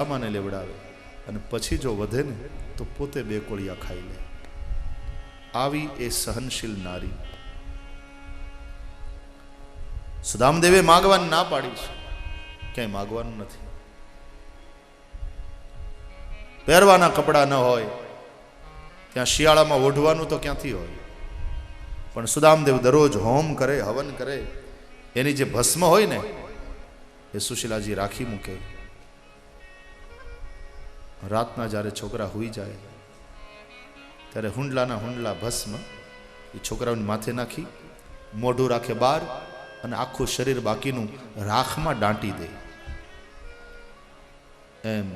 આમાને લેવડાવે અને પછી જો વધે ને તો પોતે બે કોળિયા ખાઈ લે. આવી એ સહનશીલ નારી. સુદામદેવે માગવાનું ના પાડી છે. ક્યાંય માગવાનું નથી. પહેરવાના કપડાં ન હોય, ત્યાં શિયાળામાં ઓઢવાનું તો ક્યાંથી હોય? પણ સુદામદેવ દરરોજ હોમ કરે, હવન કરે, એની જે ભસ્મ હોય ને, એ સુશીલાજી રાખી મૂકે. રાતના જ્યારે છોકરા હોઈ જાય, ત્યારે હુંડલાના હુંડલા ભસ્મ એ છોકરાઓની માથે નાખી, મોઢું રાખે બહાર અને આખું શરીર બાકીનું રાખમાં દાંટી દે. એમ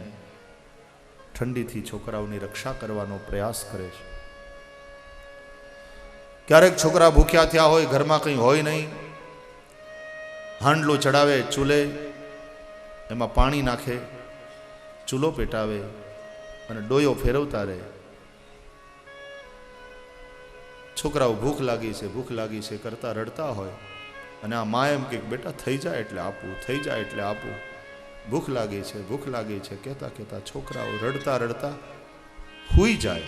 ઠંડીથી છોકરાઓની રક્ષા કરવાનો પ્રયાસ કરે છે. ક્યારેક છોકરા ભૂખ્યા થયા હોય, ઘરમાં કંઈ હોય નહીં, હાંડલું ચડાવે, ચૂલે, એમાં પાણી નાખે ચૂલો પેટાવે અને ડોયો ફેરવતા રહે. છોકરાઓ ભૂખ લાગી છે, ભૂખ લાગી છે, કરતા રડતા હોય. અને આ મા એમ કે, બેટા, થઈ જાય એટલે આપવું થઈ જાય એટલે આપવું ભૂખ લાગી છે, ભૂખ લાગી છે, કહેતા કહેતા છોકરાઓ રડતા રડતા હુઈ જાય.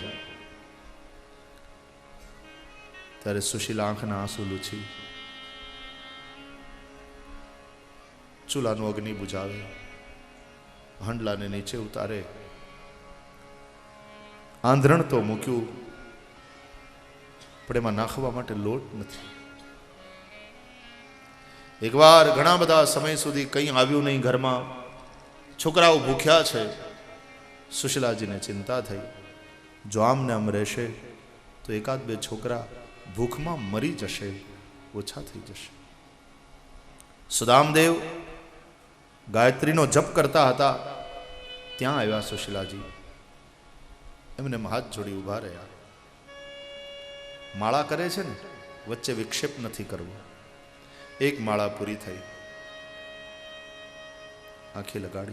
ત્યારે સુશીલા આંખના આંસુ લૂછી. ચૂલાનું અગ્નિ બુજાવે. હાંડલાને નીચે ઉતારે. આંધરણ તો મૂક્યું, પણ એમાં નાખવા માટે લોટ નથી. એકવાર ઘણા બધા સમય સુધી કંઈ આવ્યું નહીં ઘરમાં. છોકરાઓ ભૂખ્યા છે. સુશીલાજીને ચિંતા થઈ. જો આમને આમ રહેશે, તો એકાદ બે છોકરા ભૂખમાં મરી જશે, ઓછા થઈ જશે. સુદામદેવ ગાયત્રીનો જપ કરતા હતા, ત્યાં આવ્યા સુશીલાજી. એમને હાથ જોડી ઊભા રહ્યા. માળા કરે છે ને, વચ્ચે વિક્ષેપ નથી કરવો. એક માળા પૂરી થઈ. આંખે લગાડી.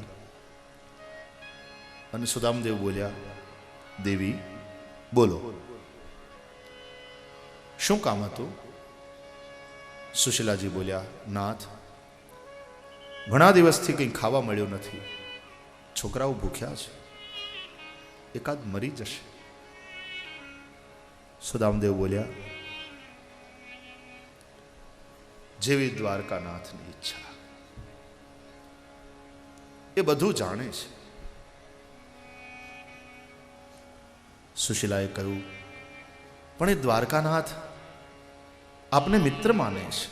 અને સુદામદેવ બોલ્યા, દેવી, બોલો. શું કામ હતું? સુશીલાજી બોલ્યા, નાથ ઘણા દિવસથી કંઈ ખાવા મળ્યું નથી. છોકરાઓ ભૂખ્યા છે. એકાદ મરી જશે. સુદામદેવ બોલ્યા, જેવી દ્વારકાનાથની ઈચ્છા. એ બધું જાણે છે. સુશીલાએ કહ્યું, પણ એ દ્વારકાનાથ આપને મિત્ર માને છે.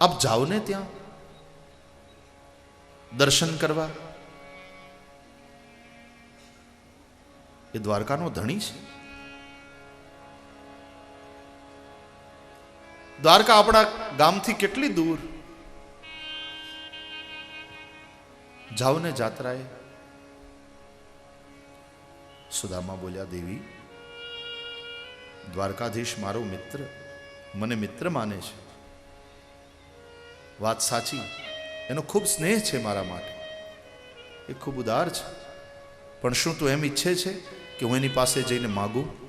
આપ જાઓ ને ત્યાં? દર્શન કરવા? એ દ્વારકાનો ધણી છે. દ્વારકા આપણા ગામથી કેટલી દૂર? જાઓ ને જાત્રાએ સુદામા બોલ્યા, દેવી, દ્વારકાધીશ મારો મિત્ર, મને મિત્ર માને છે. વાત સાચી. એનો ખૂબ સ્નેહ છે મારા માટે. એ ખૂબ ઉદાર છે. પણ શું તું એમ ઈચ્છે છે કે હું એની પાસે જઈને માગું?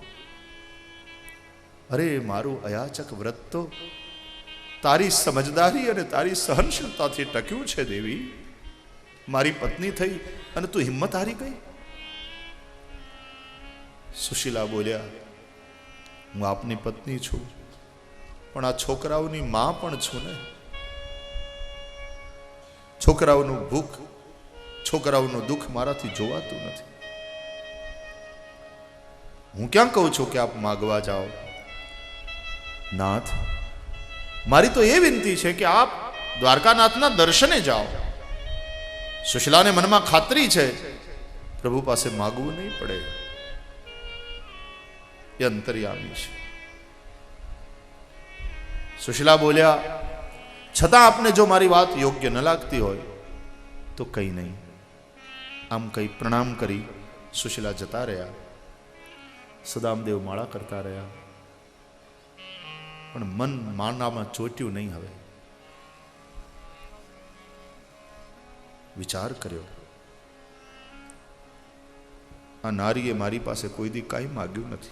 અરે, મારું અયાચક વ્રત તો તારી સમજદારી અને તારી સહનશીલતાથી ટક્યું છે, દેવી. મારી પત્ની થઈ અને તું હિંમત હારી ગઈ? સુશીલા બોલ્યા, હું આપની પત્ની છું, પણ આ છોકરાઓની મા પણ છું ને. છોકરાઓનું ભૂખ, છોકરાઓનું દુઃખ મારાથી જોવાતું નથી. હું ક્યાં કહું છું કે આપ માગવા જાઓ? નાથ, મારી તો એ વિનંતી છે કે આપ દ્વારકાનાથના દર્શને જાઓ. સુશીલાને મનમાં ખાતરી છે, પ્રભુ પાસે માગવું નહીં પડે. એ અંતર્યામી છે. સુશીલા બોલ્યા છતાં આપને જો મારી વાત યોગ્ય ન લાગતી હોય, તો કંઈ નહીં. આમ કંઈ પ્રણામ કરી સુશીલા જતા રહ્યા. સદામદેવ માળા કરતા રહ્યા. પણ મન માનામાં ચોટ્યું નહીં હવે. વિચાર કર્યો. આ નારીએ મારી પાસે કોઈ દી કાંઈ માગ્યું નથી.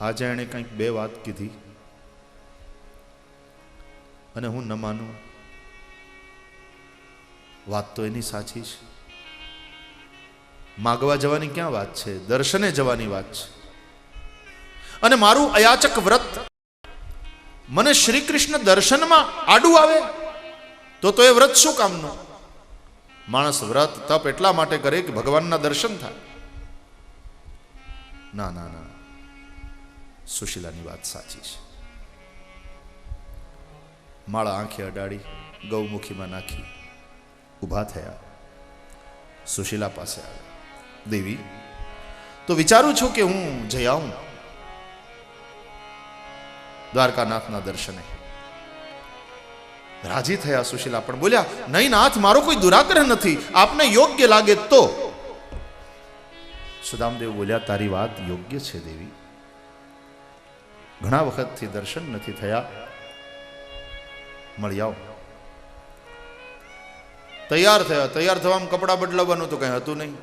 આજે એણે કંઈક બે વાત કીધી. અને હું ન માનું. વાત તો એની સાચી છે. માગવા જવાની ક્યાં વાત છે? દર્શને જવાની વાત છે. અને મારું અયાચક વ્રત, મને શ્રી કૃષ્ણ દર્શનમાં આડું આવે, તો તો એ વ્રત શું કામનું? માણસ વ્રત તપ એટલા માટે કરે કે ભગવાનના દર્શન થાય. ના ના ના. સુશીલાની વાત સાચી છે. માળા આંખે અડાડી ગૌમુખીમાં નાખી ઊભા થયા સુશીલા પાસે આવ્યા દેવી તો વિચારું છું કે હું જઈ આવું દ્વારકાનાથના દર્શને રાજી થયા સુશીલા પણ બોલ્યા નહીં નાથ મારો કોઈ દુરાગ્રહ નથી આપને યોગ્ય લાગે તો સુદામદેવ બોલ્યા તારી વાત યોગ્ય છે દેવી ઘણા વખતથી દર્શન નથી થયા મળી આવો. તૈયાર થયા, તૈયાર થવામાં કપડાં બદલાવવાનું તો કંઈ હતું નહીં.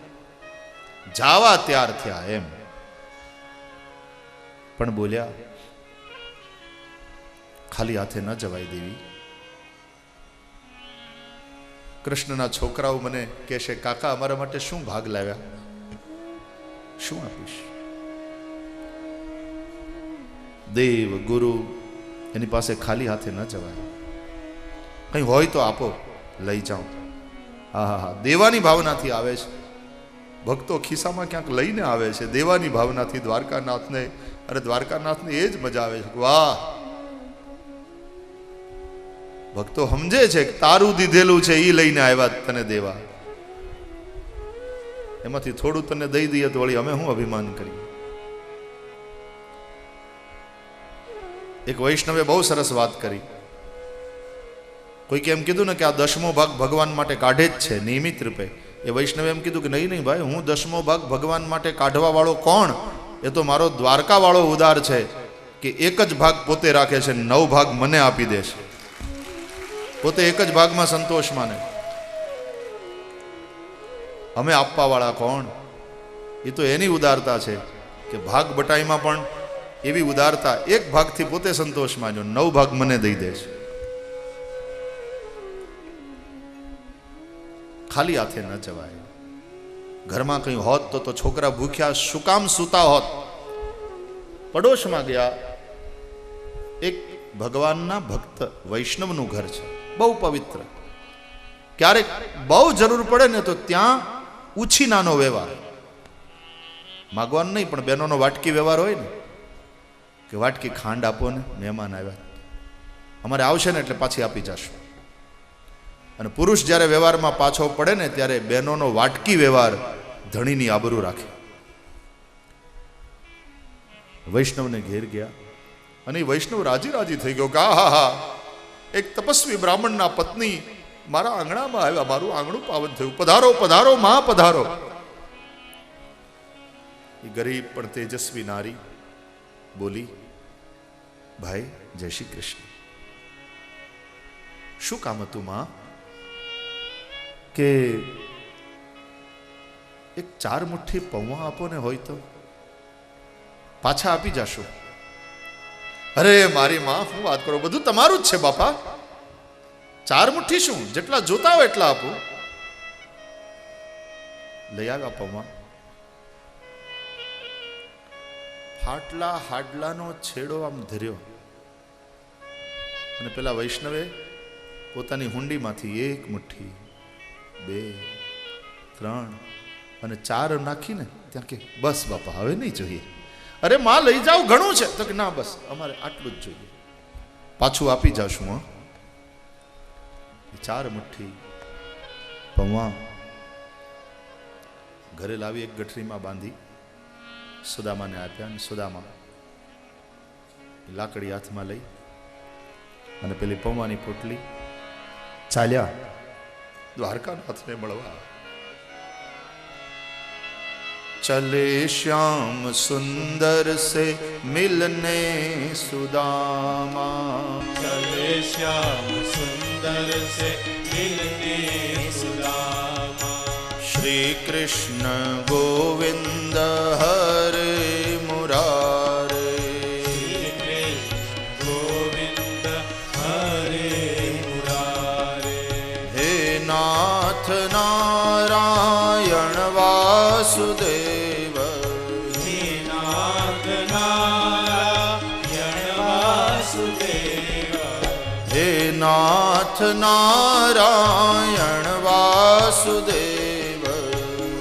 જાવા તૈયાર થયા એમ. પણ બોલ્યા, ખાલી હાથે ન જવાય દેવી. કૃષ્ણના છોકરાઓ મને કહેશે, કાકા, અમારા માટે શું ભાગ લાવ્યા? શું આપીશ? દેવ, ગુરુ, એની પાસે ખાલી હાથે ન જવાય. કંઈ હોય તો આપો, લઈ જાઓ. હા હા હા. દેવાની ભાવનાથી આવે છે. ભક્તો ખિસ્સામાં ક્યાંક લઈને આવે છે. દેવાની ભાવનાથી દ્વારકાનાથને, અરે દ્વારકાનાથને એ જ મજા આવે છે. વાહ! ભક્તો સમજે છે કે તારું દીધેલું છે એ લઈને આવ્યા તને દેવા. એમાંથી થોડું તને દઈ દઈએ તો વળી અમે શું અભિમાન કરીએ? એક વૈષ્ણવે બહુ સરસ વાત કરી. કોઈકે એમ કીધું ને કે આ દસમો ભાગ ભગવાન માટે કાઢે જ છે, નિયમિત રૂપે. એ વૈષ્ણવે એમ કીધું કે નહીં નહીં ભાઈ, હું દસમો ભાગ ભગવાન માટે કાઢવાવાળો કોણ? એ તો મારો દ્વારકાવાળો ઉદાર છે કે એક જ ભાગ પોતે રાખે છે નવ ભાગ મને આપી દે છે. પોતે એક જ ભાગમાં સંતોષ માને. અમે આપવાવાળા કોણ? એ તો એની ઉદારતા છે કે ભાગ બટાઈમાં પણ એવી ઉદારતા એક ભાગથી પોતે સંતોષ માન્યો, નવ ભાગ મને દઈ દે છે. ખાલી હાથે ન જવાય. ઘરમાં કંઈ હોત તો તો છોકરા ભૂખ્યા શું કામ સૂતા હોત? પડોશમાં ગયા. એક ભગવાનના ભક્ત વૈષ્ણવનું ઘર છે. બહુ પવિત્ર. ક્યારેક બહુ જરૂર પડે ને તો ત્યાં ઉછીનાનો વ્યવહાર. માગવાન નહીં, પણ બહેનોનો વાટકી વ્યવહાર હોય ને, કે વાટકી ખાંડ આપો ને, મહેમાન આવ્યા. અમારે આવશે ને એટલે પાછી આપી જશું. અને પુરુષ જ્યારે વ્યવહારમાં પાછો પડે ને ત્યારે બહેનોનો વાટકી વ્યવહાર ધણીની આબરૂ રાખે. વૈષ્ણવને ઘેર ગયા અને વૈષ્ણવ રાજી રાજી થઈ ગયો કે હા હા, એક તપસ્વી બ્રાહ્મણના પત્ની મારા આંગણામાં આવ્યા, મારું આંગણું પાવન થયું. પધારો પધારો, મા, પધારો. એ ગરીબ પણ તેજસ્વી નારી બોલી, ભાઈ, જય શ્રી કૃષ્ણ. શું કામ હતું, માં? કે એક ચાર મુઠ્ઠી પૌવા આપો ને હોય તો પાછા આપી જાશો. અરે મારી માં, હું વાત કરો, બધું તમારું જ છે બાપા. ચાર મુઠ્ઠી શું? જેટલા જોતા હોય એટલા આપો. લઈ આવ્યા પૌવા. ફાટલા હાડલાનો છેડો આમ ધર્યો. અને પેલા વૈષ્ણવે પોતાની હુંડીમાંથી એક મુઠ્ઠી બે, ત્રણ, અને ચાર નાખીને ત્યાં કે, બસ બાપા, હવે નહીં જોઈએ. અરે, માં, લઈ જાઓ, ઘણું છે. તો કે, ના, બસ, અમારે આટલું જ જોઈએ. પાછું આપી જાશું, હા. ચાર મુઠ્ઠી, પૌવા, ઘરે લાવી એક ગઠરીમાં બાંધી, સુદામાને આપ્યા અને સુદામા લાકડી હાથમાં લઈ અને પેલી પૌવાની પોટલી ચાલ્યા. દ્વારકાનાથને મળવા चले श्याम सुंदर से मिलने सुदामा चले श्याम सुंदर से मिलने सुदामा श्री कृष्ण गोविंद हरे નાથ નારાયણ વાસુદેવ હે નાથ નારાયણ વાસુદેવ હે નાથ નારાયણ વાસુદેવ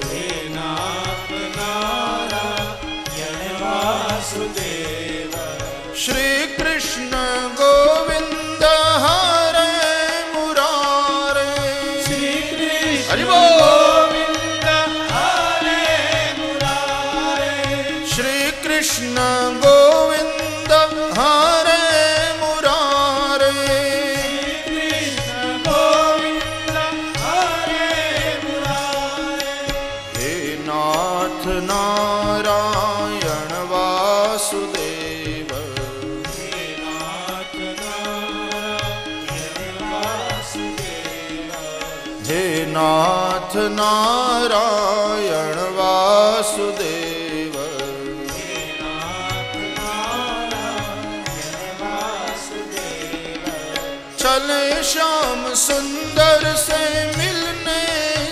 હે નાથ નારાયણ વાસુદેવ શ્રી કૃષ્ણ ગોવિંદ નાથ નારાયણ વાસુદેવ હે નાથ નારાયણ વાસુદેવ ચલે શ્યામ સુંદર સે મિલને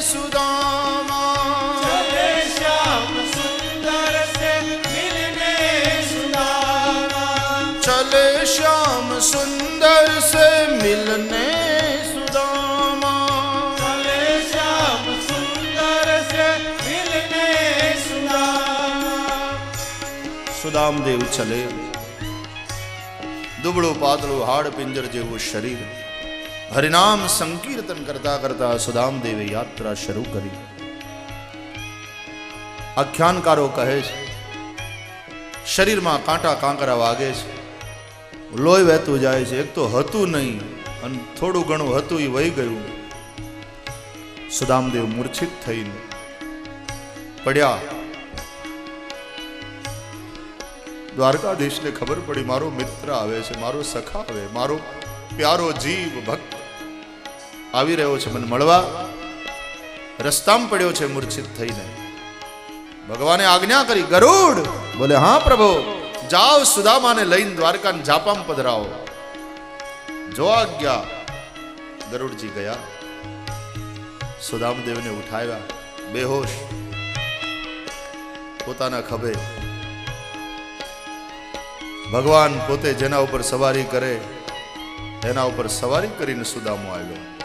સુદાન સુદામ દેવ ચલે. દુબળું પાતળું હાડ પિંજર જેવું શરીર. હરિનામ સંકીર્તન કરતા કરતા સુદામ દેવે યાત્રા શરૂ કરી. આખ્યાનકારો કહે છે, શરીરમાં કાંટા કાંકરા વાગે છે. લોહી વહેતું જાય છે. એક તો હતું નહીં, અને થોડું ઘણું હતું એ વહી ગયું. સુદામદેવ મૂર્છિત થઈને, પડ્યા દ્વારકાધીશને ખબર પડી, મારો મિત્ર આવે છે, મારો સખા આવે, મારો પ્યારો જીવ ભક્ત. આવી રહ્યો છે, મને મળવા. રસ્તામાં પડ્યો છે, મૂર્છિત થઈને. ભગવાને આજ્ઞા કરી, ગરુડ! બોલે, હા, પ્રભુ, જાઓ સુદામાને લઈને દ્વારકાને જાપામ પધરાવો. જોવા ગયા ગરુડજી ગયા, સુદામદેવને ઉઠાવ્યા, બેહોશ. પોતાના ખભે ભગવાન પોતે જેના ઉપર સવારી કરે એના ઉપર સવારી કરીને સુદામો આવ્યો.